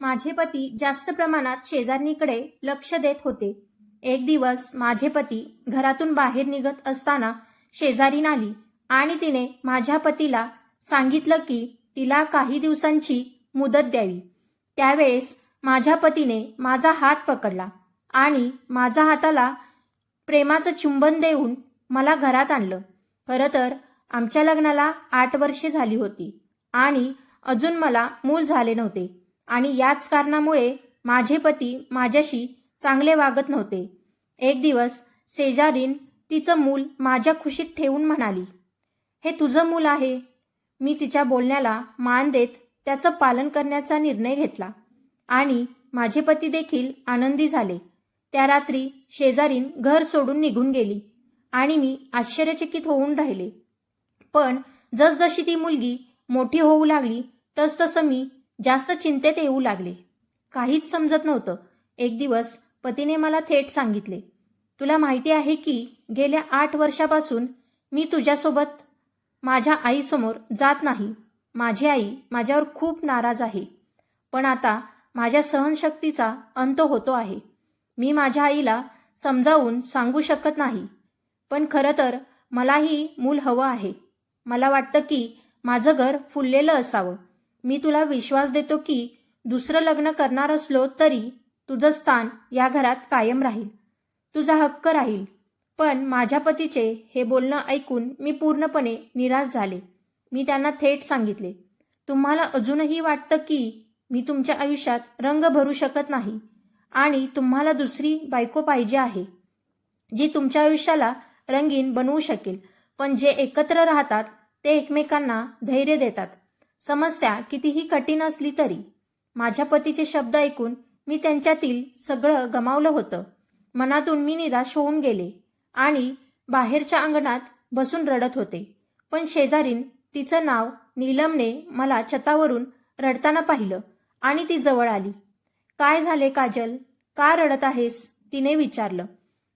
माझे पती जास्त प्रमाणात शेजारणीकडे लक्ष देत होते. एक दिवस माझे पती घरातून बाहेर निघत असताना शेजारीन आली आणि तिने माझ्या पतीला सांगितलं की तिला काही दिवसांची मुदत द्यावी. त्यावेळेस माझ्या पतीने माझा हात पकडला आणि माझ्या हाताला प्रेमाचं चुंबन देऊन मला घरात आणलं. खरं तर आमच्या लग्नाला आठ वर्षे झाली होती आणि अजून मला मूल झाले नव्हते. आणि याच कारणामुळे माझे पती माझ्याशी चांगले वागत नव्हते. एक दिवस शेजारीन तिचं मूल माझ्या खुशीत ठेवून म्हणाली हे तुझं मूल आहे. मी तिच्या बोलण्याला मान देत त्याचं पालन करण्याचा निर्णय घेतला आणि माझे पती देखील आनंदी झाले. त्या रात्री शेजारीन घर सोडून निघून गेली आणि मी आश्चर्यचकित होऊन राहिले. पण जसजशी ती मुलगी मोठी होऊ लागली तसतसं मी जास्त चिंतेत येऊ लागले. काहीच समजत नव्हतं. एक दिवस पतीने मला थेट सांगितले तुला माहिती आहे की गेल्या आठ वर्षापासून मी तुझ्यासोबत माझ्या आईसमोर जात नाही. माझी आई माझ्यावर खूप नाराज आहे. पण आता माझ्या सहनशक्तीचा अंत होतो आहे. मी माझ्या आईला समजावून सांगू शकत नाही. पण खरं तर मलाही मूल हवं आहे. मला वाटतं की माझं घर फुललेलं असावं. मी तुला विश्वास देतो की दुसरं लग्न करणार असलो तरी तुझं स्थान या घरात कायम राहील. तुझा हक्क राहील. पण माझ्या पतीचे हे बोलणं ऐकून मी पूर्णपणे निराश झाले. मी त्यांना थेट सांगितले तुम्हाला अजूनही वाटतं की मी तुमच्या आयुष्यात रंग भरू शकत नाही आणि तुम्हाला दुसरी बायको पाहिजे आहे जी तुमच्या आयुष्याला रंगीन बनवू शकेल पण जे एकत्र राहतात ते एकमेकांना धैर्य देतात. समस्या कितीही कठीण असली तरी. माझ्या पतीचे शब्द ऐकून मी त्यांच्यातील सगळं गमावलं होतं. मनातून मी निराश होऊन गेले आणि बाहेरच्या अंगणात बसून रडत होते. पण शेजारीन तिचं नाव नीलमने मला छतावरून रडताना पाहिलं आणि ती जवळ आली. काय झाले काजल? का रडत आहेस? तिने विचारलं.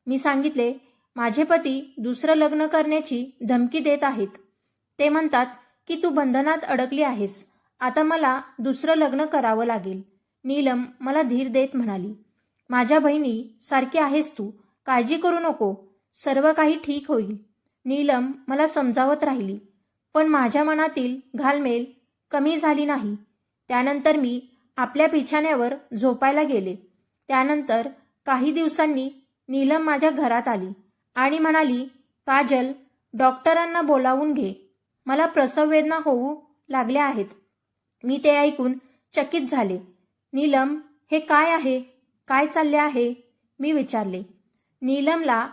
मी सांगितले माझे पती दुसरं लग्न करण्याची धमकी देत आहेत. ते म्हणतात की तू बंधनात अडकली आहेस. आता मला दुसरं लग्न करावं लागेल. नीलम मला धीर देत म्हणाली. माझ्या बहिणी सारखी आहेस तू. काळजी करू नको. सर्व काही ठीक होईल. नीलम मला समजावत राहिली. पण माझ्या मनातील घालमेल कमी झाली नाही. त्यानंतर मी आपल्या बिछाण्यावर झोपायला गेले. त्यानंतर काही दिवसांनी नीलम माझ्या घरात आली आणि म्हणाली काजल डॉक्टरांना बोलावून घे. मला प्रसववेदना होऊ लागल्या आहेत. मी ते ऐकून चकित झाले. नीलम हे काय आहे? काय चालले आहे? मी विचारले. नीलमला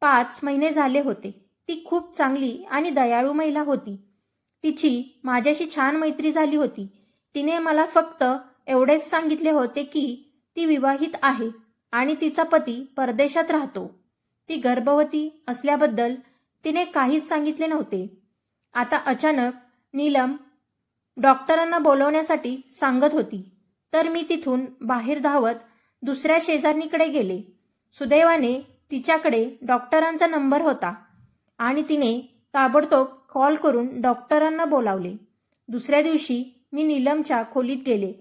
पाच महिने झाले होते. ती खूप चांगली आणि दयाळू महिला होती. तिची माझ्याशी छान मैत्री झाली होती. तिने मला फक्त एवढेच सांगितले होते की ती विवाहित आहे आणि तिचा पती परदेशात राहतो. ती गर्भवती असल्याबद्दल तिने काहीच सांगितले नव्हते. आता अचानक नीलम डॉक्टरांना बोलवण्यासाठी सांगत होती. तर मी तिथून बाहेर धावत दुसऱ्या शेजारणीकडे गेले. सुदैवाने तिच्याकडे डॉक्टरांचा नंबर होता आणि तिने ताबडतोब कॉल करून डॉक्टरांना बोलावले. दुसऱ्या दिवशी मी नीलमच्या खोलीत गेले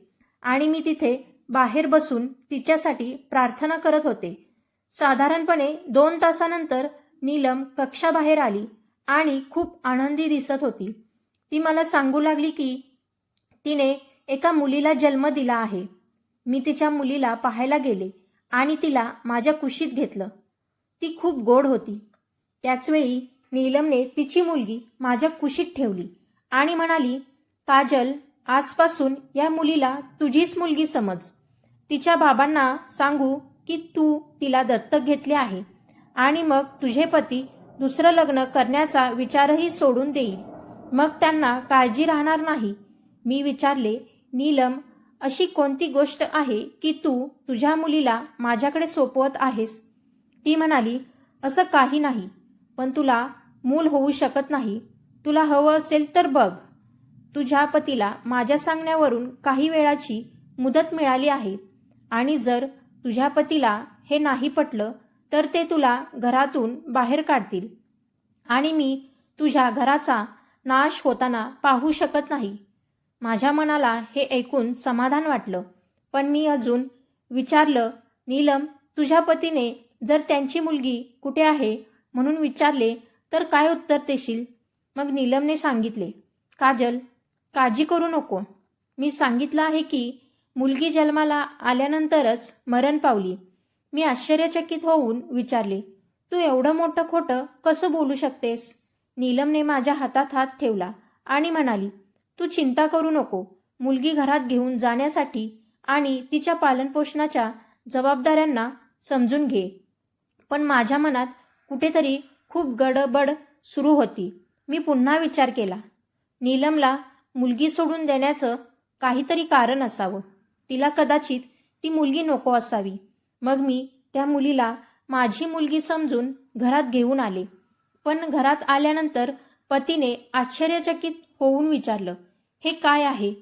आणि मी तिथे बाहेर बसून तिच्यासाठी प्रार्थना करत होते. साधारणपणे दोन तासानंतर नीलम कक्षाबाहेर आली. आणि खूप आनंदी दिसत होती. ती मला सांगू लागली की तिने एका मुलीला जन्म दिला आहे. मी तिच्या मुलीला पाहायला गेले आणि तिला माझ्या कुशीत घेतलं. ती खूप गोड होती. त्याचवेळी नीलमने तिची मुलगी माझ्या कुशीत ठेवली आणि म्हणाली काजल आजपासून या मुलीला तुझीच मुलगी समज. तिच्या बाबांना सांगू की तू तिला दत्तक घेतले आहे आणि मग तुझे पती दुसरं लग्न करण्याचा विचारही सोडून देईल. मग त्यांना काळजी राहणार नाही. मी विचारले नीलम अशी कोणती गोष्ट आहे की तू तुझ्या मुलीला माझ्याकडे सोपवत आहेस? ती म्हणाली असं काही नाही पण तुला मूल होऊ शकत नाही. तुला हवं असेल तर बघ. तुझ्या पतीला माझ्या सांगण्यावरून काही वेळाची मुदत मिळाली आहे आणि जर तुझ्या पतीला हे नाही पटलं तर ते तुला घरातून बाहेर काढतील. आणि मी तुझ्या घराचा नाश होताना पाहू शकत नाही. माझ्या मनाला हे ऐकून समाधान वाटलं. पण मी अजून विचारलं नीलम तुझ्या पतीने जर त्यांची मुलगी कुठे आहे म्हणून विचारले तर काय उत्तर देशील? मग नीलमने सांगितले काजल काळजी करू नको. मी सांगितलं आहे की मुलगी जन्माला आल्यानंतरच मरण पावली. मी आश्चर्यचकित होऊन विचारले तू एवढं मोठं खोटं कसं बोलू शकतेस? नीलमने माझ्या हातात हात ठेवला आणि म्हणाली तू चिंता करू नको. मुलगी घरात घेऊन जाण्यासाठी आणि तिच्या पालनपोषणाच्या जबाबदाऱ्यांना समजून घे. पण माझ्या मनात कुठेतरी खूप गडबड सुरू होती. मी पुन्हा विचार केला. नीलमला मुलगी सोडून देण्याचं काहीतरी कारण असावं. तिला कदाचित ती मुलगी नको असावी. मग मी त्या मुलीला माझी मुलगी समजून घरात घेऊन आले. पण घरात आल्यानंतर पतीने आश्चर्यचकित होऊन विचारलं हे काय आहे?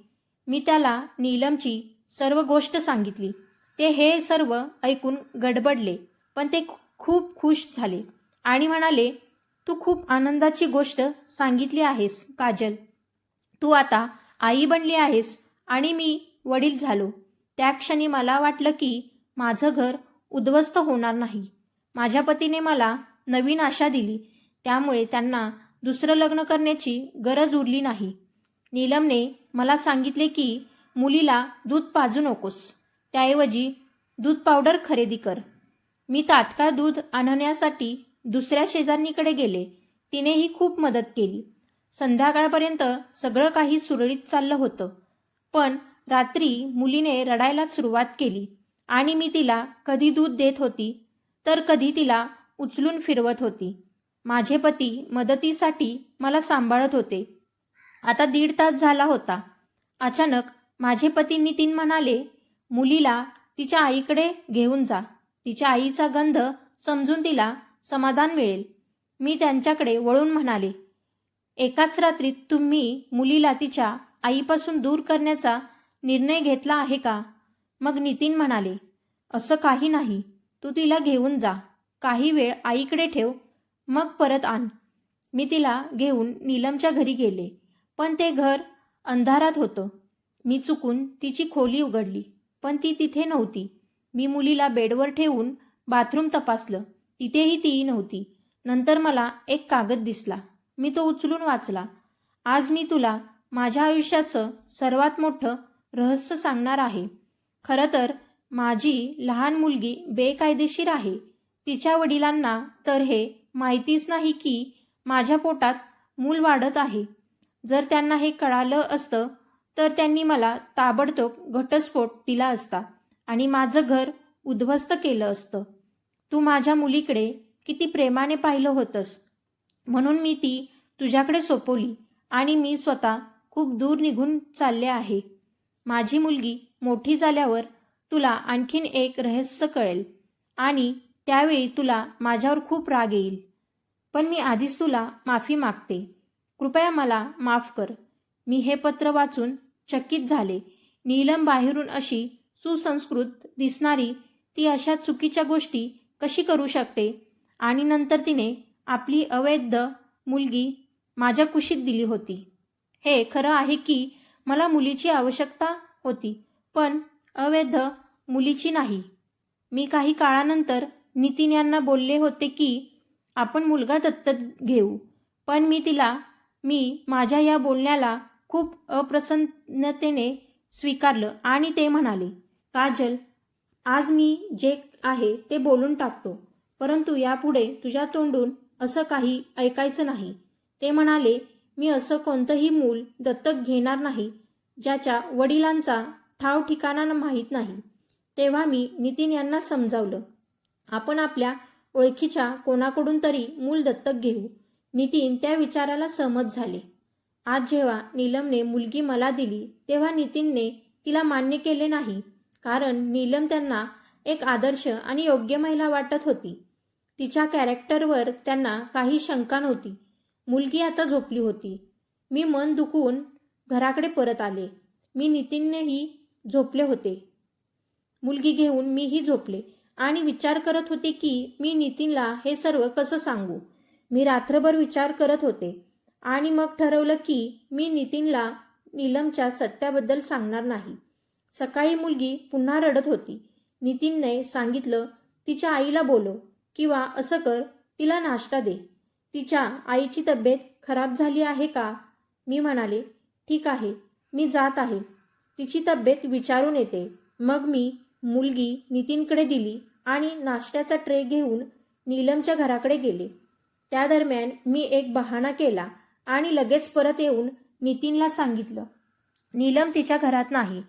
मी त्याला नीलमची सर्व गोष्ट सांगितली. ते हे सर्व ऐकून गडबडले पण ते खूप खुश झाले आणि म्हणाले तू खूप आनंदाची गोष्ट सांगितली आहेस काजल. तू आता आई बनली आहेस आणि मी वडील झालो. त्या क्षणी मला वाटलं की माझं घर उद्ध्वस्त होणार नाही. माझ्या पतीने मला नवीन आशा दिली. त्यामुळे त्यांना दुसरं लग्न करण्याची गरज उरली नाही. नीलमने मला सांगितले की मुलीला दूध पाजू नकोस. त्याऐवजी दूध पावडर खरेदी कर. मी तात्काळ दूध आणण्यासाठी दुसऱ्या शेजारणीकडे गेले. तिनेही खूप मदत केली. संध्याकाळपर्यंत सगळं काही सुरळीत चाललं होतं. पण रात्री मुलीने रडायला सुरुवात केली. आणि मी तिला कधी दूध देत होती तर कधी तिला उचलून फिरवत होती. माझे पती मदतीसाठी मला सांभाळत होते. आता दीड तास झाला होता. अचानक माझे पती नितीन म्हणाले मुलीला तिच्या आईकडे घेऊन जा. तिच्या आईचा गंध समजून तिला समाधान मिळेल. मी त्यांच्याकडे वळून म्हणाले एकाच रात्रीत तुम्ही मुलीला तिच्या आईपासून दूर करण्याचा निर्णय घेतला आहे का? मग नितीन म्हणाले असं काही नाही. तू तिला घेऊन जा. काही वेळ आईकडे ठेव. मग परत आण. मी तिला घेऊन नीलमच्या घरी गेले. पण ते घर अंधारात होतं. मी चुकून तिची खोली उघडली पण ती तिथे नव्हती. मी मुलीला बेडवर ठेवून बाथरूम तपासलं. तिथेही ती नव्हती. नंतर मला एक कागद दिसला. मी तो उचलून वाचला. आज मी तुला माझ्या आयुष्याचं सर्वात मोठं रहस्य सांगणार आहे. खरं तर माझी लहान मुलगी बेकायदेशीर आहे. तिच्या वडिलांना तर हे माहितीच नाही की माझ्या पोटात मूल वाढत आहे. जर त्यांना हे कळालं असतं तर त्यांनी मला ताबडतोब घटस्फोट दिला असता आणि माझं घर उद्ध्वस्त केलं असतं. तू माझ्या मुलीकडे किती प्रेमाने पाहिलं होतंस. म्हणून मी ती तुझ्याकडे सोपवली आणि मी स्वतः खूप दूर निघून चालले आहे. माझी मुलगी मोठी झाल्यावर तुला आणखीन एक रहस्य कळेल आणि त्यावेळी तुला माझ्यावर खूप राग येईल. पण मी आधीच तुला माफी मागते. कृपया मला माफ कर. मी हे पत्र वाचून चकित झाले. नीलम बाहेरून अशी सुसंस्कृत दिसणारी ती अशा चुकीच्या गोष्टी कशी करू शकते? आणि नंतर तिने आपली अवैध मुलगी माझ्या कुशीत दिली होती. हे खरं आहे की मला मुलीची आवश्यकता होती पण अवैध मुलीची नाही. मी काही काळानंतर नितीन यांना बोलले होते की आपण मुलगा दत्तक घेऊ पण मी तिला मी माझ्या या बोलण्याला खूप अप्रसन्नतेने स्वीकारलं आणि ते म्हणाले काजल आज मी जे आहे ते बोलून टाकतो परंतु यापुढे तुझ्या तोंडून असं काही ऐकायचं नाही. ते म्हणाले मी असं कोणतंही मूल दत्तक घेणार नाही ज्याच्या वडिलांचा ठाव ठिकाणा माहीत नाही. तेव्हा मी नितीन यांना समजावलं आपण आपल्या ओळखीच्या कोणाकडून तरी मूल दत्तक घेऊ. नितीन त्या विचाराला सहमत झाले. आज जेव्हा नीलमने मुलगी मला दिली तेव्हा नितीनने तिला मान्य केले नाही कारण नीलम त्यांना एक आदर्श आणि योग्य महिला वाटत होती. तिच्या कॅरेक्टरवर त्यांना काही शंका नव्हती. मुलगी आता झोपली होती. मी मन दुखून घराकडे परत आले. मी नितीननेही झोपले होते. मुलगी घेऊन मीही झोपले आणि विचार करत होते की मी नितीनला हे सर्व कसं सांगू. मी रात्रभर विचार करत होते आणि मग ठरवलं की मी नितीनला नीलमच्या सत्याबद्दल सांगणार नाही. सकाळी मुलगी पुन्हा रडत होती. नितीनने सांगितलं तिच्या आईला बोलव किंवा असं कर तिला नाश्ता दे. तिच्या आईची तब्येत खराब झाली आहे का? मी म्हणाले ठीक आहे मी जात आहे. तिची तब्येत विचारून येते. मग मी मुलगी नितीनकडे दिली आणि नाश्त्याचा ट्रे घेऊन नीलमच्या घराकडे गेले. त्या दरम्यान मी एक बहाणा केला आणि लगेच परत येऊन नितीनला सांगितलं नीलम तिच्या घरात नाही.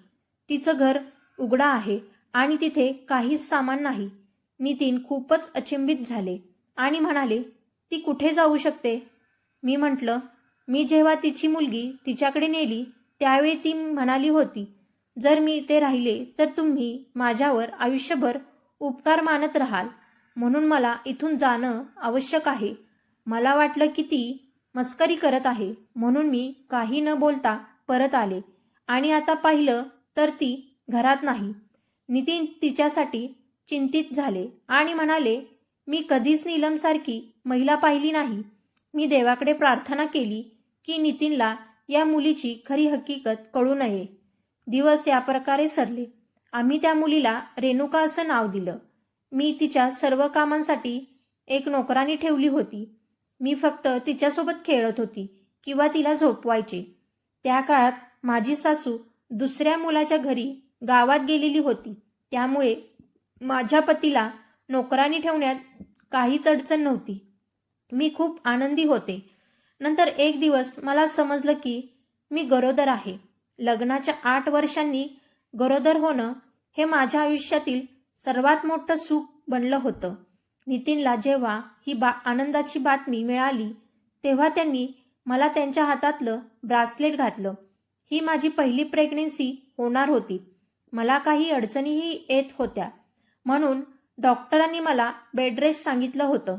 तिचं घर उघडा आहे आणि तिथे काहीच सामान नाही. नितीन खूपच अचिंबित झाले आणि म्हणाले ती कुठे जाऊ शकते? मी म्हटलं मी जेव्हा तिची मुलगी तिच्याकडे नेली त्यावेळी ती म्हणाली होती जर मी इथे राहिले तर तुम्ही माझ्यावर आयुष्यभर उपकार मानत राहाल. म्हणून मला इथून जाणं आवश्यक आहे. मला वाटलं की ती मस्करी करत आहे. म्हणून मी काही न बोलता परत आले. आणि आता पाहिलं तर ती घरात नाही. नितीन तिच्यासाठी चिंतित झाले आणि म्हणाले मी कधीच नीलमसारखी महिला पाहिली नाही. मी देवाकडे प्रार्थना केली की नितीनला या मुलीची खरी हकीकत कळू नये. दिवस या प्रकारे सरले. आम्ही त्या मुलीला रेणुका असं नाव दिलं. मी तिच्या सर्व कामांसाठी एक नोकरानी ठेवली होती. मी फक्त तिच्यासोबत खेळत होती किंवा तिला झोपवायचे. त्या काळात माझी सासू दुसऱ्या मुलाच्या घरी गावात गेलेली होती. त्यामुळे माझ्या पतीला नोकरांनी ठेवण्यात काहीच अडचण नव्हती. मी खूप आनंदी होते. नंतर एक दिवस मला समजलं की मी गरोदर आहे. लग्नाच्या आठ वर्षांनी गरोदर होणं हे माझ्या आयुष्यातील सर्वात मोठं सुख बनलं होतं. नितीनला जेव्हा ही बा आनंदाची बातमी मिळाली तेव्हा त्यांनी मला त्यांच्या हातातलं ब्रासलेट घातलं. ही माझी पहिली प्रेग्नेन्सी होणार होती. मला काही अडचणीही येत होत्या. म्हणून डॉक्टरांनी मला बेडरेस्ट सांगितलं होतं.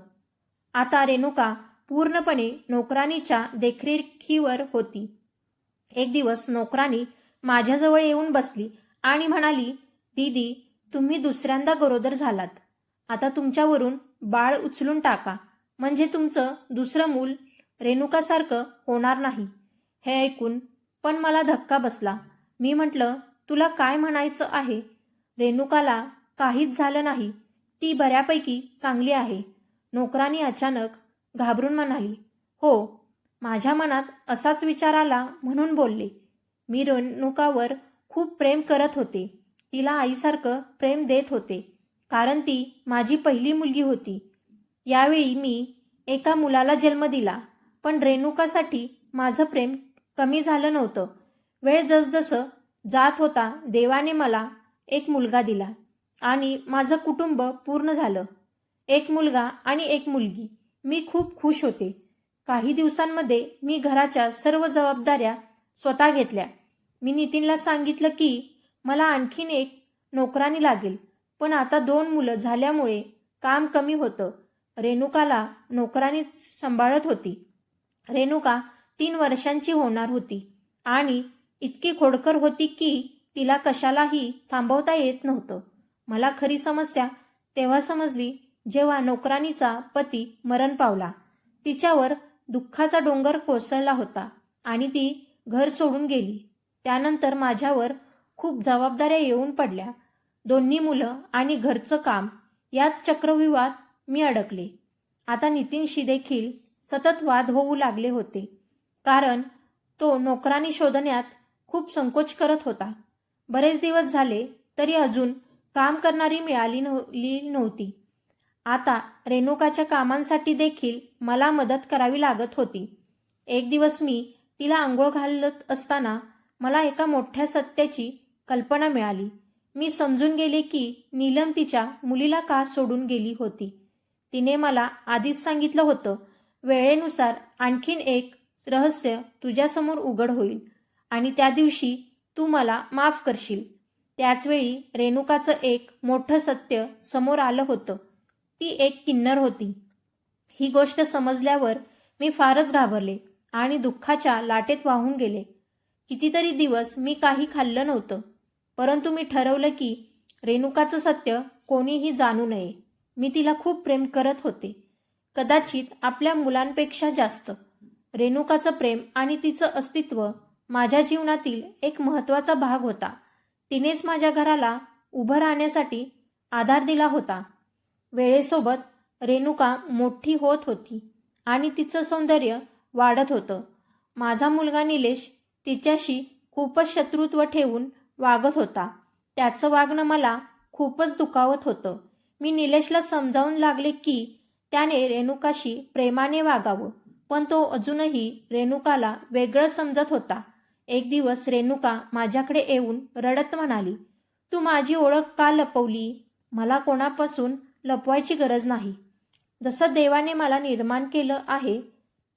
आता रेणुका पूर्णपणे नोकरानीच्या देखरेखीवर होती. एक दिवस नोकरानी माझ्याजवळ येऊन बसली आणि म्हणाली दीदी तुम्ही दुसऱ्यांदा गरोदर झालात. आता तुमच्यावरून बाळ उचलून टाका. म्हणजे तुमचं दुसरं मूल रेणुकासारखं होणार नाही. हे ऐकून पण मला धक्का बसला. मी म्हटलं तुला काय म्हणायचं आहे? रेणुकाला काहीच झालं नाही. ती बऱ्यापैकी चांगली आहे. नोकरानी अचानक घाबरून म्हणाली हो माझ्या मनात असाच विचार आला म्हणून बोलले. मी रेणुकावर खूप प्रेम करत होते. तिला आईसारखं प्रेम देत होते कारण ती माझी पहिली मुलगी होती. यावेळी मी एका मुलाला जन्म दिला पण रेणुकासाठी माझं प्रेम कमी झालं नव्हतं. वेळ जसजसं जात होता देवाने मला एक मुलगा दिला. आणि माझं कुटुंब पूर्ण झालं. एक मुलगा आणि एक मुलगी. मी खूप खुश होते. काही दिवसांमध्ये मी घराच्या सर्व जबाबदाऱ्या स्वतः घेतल्या. मी नितीनला सांगितलं की मला आणखीन एक नोकरानी लागेल पण आता दोन मुलं झाल्यामुळे काम कमी होतं. रेणुकाला नोकरानी सांभाळत होती. रेणुका तीन वर्षांची होणार होती आणि इतकी खोडकर होती की तिला कशालाही थांबवता येत नव्हतं. मला खरी समस्या तेव्हा समजली जेव्हा नोकरानीचा पती मरण पावला. तिच्यावर दुःखाचा डोंगर कोसळला होता आणि ती घर सोडून गेली. त्यानंतर माझ्यावर खूप जबाबदाऱ्या येऊन पडल्या. दोन्ही मुलं आणि घरचं काम यात चक्रव्यूहात मी अडकले. आता नितीनशी देखील सतत वाद होऊ लागले होते कारण तो नोकरानी शोधण्यात खूप संकोच करत होता. बरेच दिवस झाले तरी अजून काम करणारी मिळाली नव्हली नव्हती. आता रेणुकाच्या कामांसाठी देखील मला मदत करावी लागत होती. एक दिवस मी तिला आंघोळ घालत असताना मला एका मोठ्या सत्याची कल्पना मिळाली. मी समजून गेले की नीलम तिच्या मुलीला का सोडून गेली होती. तिने मला आधीच सांगितलं होतं वेळेनुसार आणखीन एक रहस्य तुझ्यासमोर उघड होईल आणि त्या दिवशी तू मला माफ करशील. त्याचवेळी रेणुकाचं एक मोठं सत्य समोर आलं होतं. ती एक किन्नर होती. ही गोष्ट समजल्यावर मी फारच घाबरले आणि दुःखाच्या लाटेत वाहून गेले. कितीतरी दिवस मी काही खाल्लं नव्हतं परंतु मी ठरवलं की रेणुकाचं सत्य कोणीही जाणू नये. मी तिला खूप प्रेम करत होते. कदाचित आपल्या मुलांपेक्षा जास्त. रेणुकाचं प्रेम आणि तिचं अस्तित्व माझ्या जीवनातील एक महत्त्वाचा भाग होता. तिनेच माझ्या घराला उभं राहण्यासाठी आधार दिला होता. वेळेसोबत रेणुका मोठी होत होती आणि तिचं सौंदर्य वाढत होतं. माझा मुलगा निलेश तिच्याशी खूपच शत्रुत्व ठेवून वागत होता. त्याचं वागणं मला खूपच दुखावत होतं. मी निलेशला समजावून लागले की त्याने रेणुकाशी प्रेमाने वागावं पण तो अजूनही रेणुकाला वेगळं समजत होता. एक दिवस रेणुका माझ्याकडे येऊन रडत म्हणाली तू माझी ओळख का लपवली? मला कोणापासून लपवायची गरज नाही. जसं देवाने मला निर्माण केलं आहे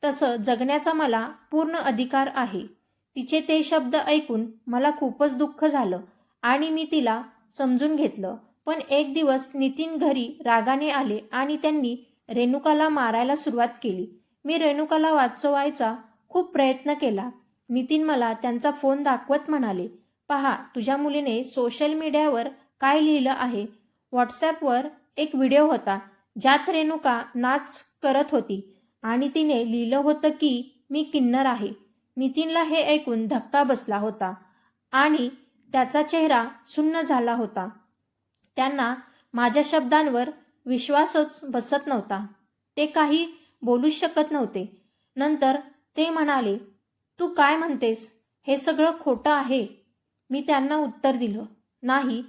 तसं जगण्याचा मला पूर्ण अधिकार आहे. तिचे ते शब्द ऐकून मला खूपच दुःख झालं आणि मी तिला समजून घेतलं. पण एक दिवस नितीन घरी रागाने आले आणि त्यांनी रेणुकाला मारायला सुरुवात केली. मी रेणुकाला वाचवायचा खूप प्रयत्न केला. नितीन मला त्यांचा फोन दाखवत म्हणाले पहा तुझ्या मुलीने सोशल मीडियावर काय लिहिलं आहे? व्हॉट्सॲपवर एक व्हिडिओ होता ज्यात रेणुका नाच करत होती आणि तिने लिहिलं होतं की मी किन्नर आहे. नितीनला हे ऐकून धक्का बसला होता आणि त्याचा चेहरा सुन्न झाला होता. त्यांना माझ्या शब्दांवर विश्वासच बसत नव्हता. ते काही बोलूच शकत नव्हते. नंतर ते म्हणाले तू काय म्हणतेस? हे सगळं खोटं आहे. मी त्यांना उत्तर दिलं नाही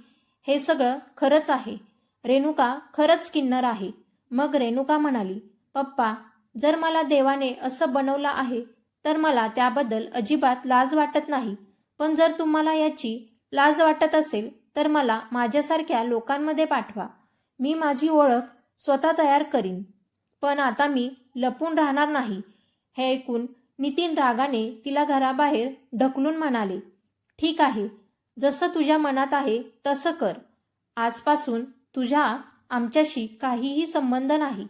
हे सगळं खरंच आहे. रेणुका खरंच किन्नर आहे. मग रेणुका म्हणाली पप्पा जर मला देवाने असं बनवलं आहे तर मला त्याबद्दल अजिबात लाज वाटत नाही. पण जर तुम्हाला याची लाज वाटत असेल तर मला माझ्यासारख्या लोकांमध्ये पाठवा. मी माझी ओळख स्वतः तयार करीन. पण आता मी लपून राहणार नाही. हे ऐकून नितीन रागाने तिला घराबाहेर ढकलून म्हणाले ठीक आहे जसं तुझ्या मनात आहे तसं कर. आजपासून तुझ्या आमच्याशी काहीही संबंध नाही.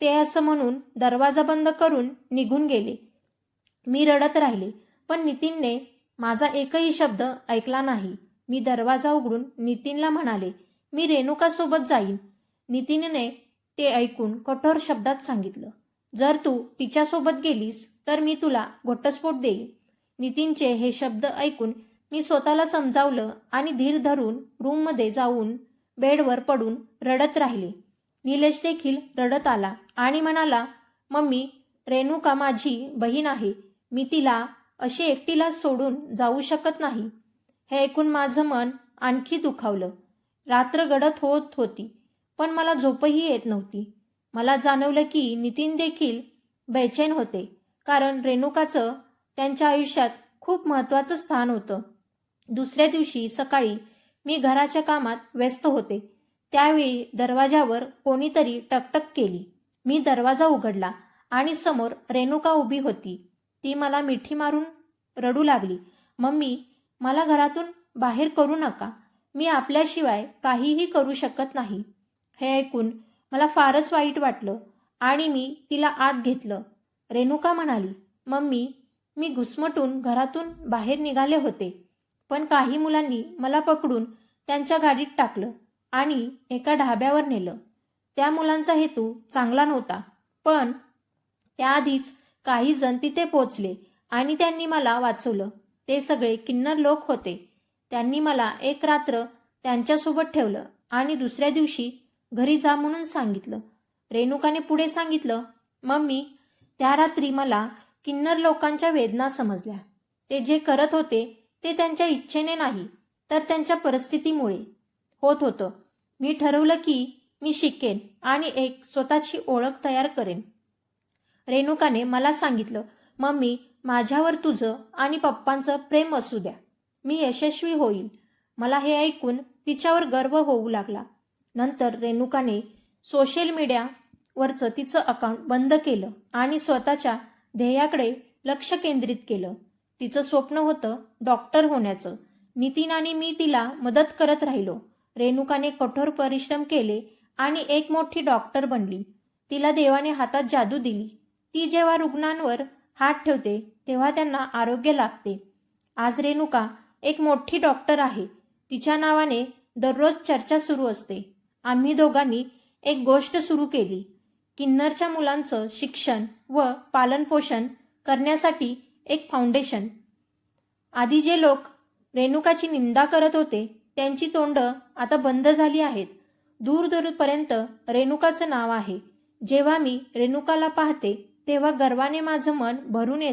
ते असं म्हणून दरवाजा बंद करून निघून गेले. मी रडत राहिले पण नितीनने माझा एकही शब्द ऐकला नाही. मी दरवाजा उघडून नितीनला म्हणाले मी रेणुकासोबत जाईन. नितीनने ते ऐकून कठोर शब्दात सांगितलं जर तू तिच्यासोबत गेलीस तर मी तुला घोटस्फोट देईल नितीनचे हे शब्द ऐकून मी स्वतःला समजावलं आणि धीर धरून रूममध्ये जाऊन बेडवर पडून रडत राहिले. निलेश देखील रडत आला आणि म्हणाला मम्मी रेणुका माझी बहीण आहे. मी तिला अशी एकटीला सोडून जाऊ शकत नाही. हे ऐकून माझं मन आणखी दुखावलं. रात्र गडत होत होती पण मला झोपही येत नव्हती. मला जाणवलं की नितीन देखील बेचैन होते. कारण रेणुकाचं त्यांच्या आयुष्यात खूप महत्त्वाचं स्थान होतं. दुसऱ्या दिवशी सकाळी मी घराच्या कामात व्यस्त होते. त्यावेळी दरवाजावर कोणीतरी टकटक केली. मी दरवाजा उघडला आणि समोर रेणुका उभी होती. ती मला मिठी मारून रडू लागली. मम्मी मला घरातून बाहेर करू नका. मी आपल्याशिवाय काहीही करू शकत नाही. हे ऐकून मला फारच वाईट वाटलं आणि मी तिला आत घेतलं. रेणुका म्हणाली मम्मी मी घुसमटून घरातून बाहेर निघाले होते. पण काही मुलांनी मला पकडून त्यांच्या गाडीत टाकलं आणि एका ढाब्यावर नेलं. त्या मुलांचा हेतू चांगला नव्हता. पण त्याआधीच काही जण तिथे पोचले आणि त्यांनी मला वाचवलं. ते सगळे किन्नर लोक होते. त्यांनी मला एक रात्र त्यांच्यासोबत ठेवलं आणि दुसऱ्या दिवशी घरी जा म्हणून सांगितलं. रेणुकाने पुढे सांगितलं मम्मी त्या रात्री मला किन्नर लोकांच्या वेदना समजल्या. ते जे करत होते ते त्यांच्या इच्छेने नाही तर त्यांच्या परिस्थितीमुळे होत होतं. मी ठरवलं की मी शिकेन आणि एक स्वतःची ओळख तयार करेन. रेणुकाने मला सांगितलं मम्मी माझ्यावर तुझं आणि पप्पांचं प्रेम असू द्या. मी यशस्वी होईल. मला हे ऐकून तिच्यावर गर्व होऊ लागला. नंतर रेणुकाने सोशल मीडिया वरचं तिचं अकाउंट बंद केलं आणि स्वतःच्या ध्येयाकडे लक्ष केंद्रित केलं. तिचं स्वप्न होतं डॉक्टर होण्याचं. नितीन आणि मी तिला मदत करत राहिलो. रेणुकाने कठोर परिश्रम केले आणि एक मोठी डॉक्टर बनली. तिला देवाने हातात जादू दिली. ती जेव्हा रुग्णांवर हात ठेवते तेव्हा त्यांना आरोग्य लाभते आज रेणुका एक मोठी डॉक्टर आहे. तिच्या नावाने दररोज चर्चा सुरू असते. आम्ही दोघांनी एक गोष्ट सुरू केली. किन्नरच्या मुलांचं शिक्षण व पालनपोषण करण्यासाठी एक फाउंडेशन आधी जे लोक रेणुकाची निंदा करत होते त्यांची तोंड आता बंद झाली आहेत. दूर दूरपर्यंत रेणुकाचं नाव आहे. जेव्हा मी रेणुकाला पाहते तेव्हा गर्वाने माझं मन भरून येते.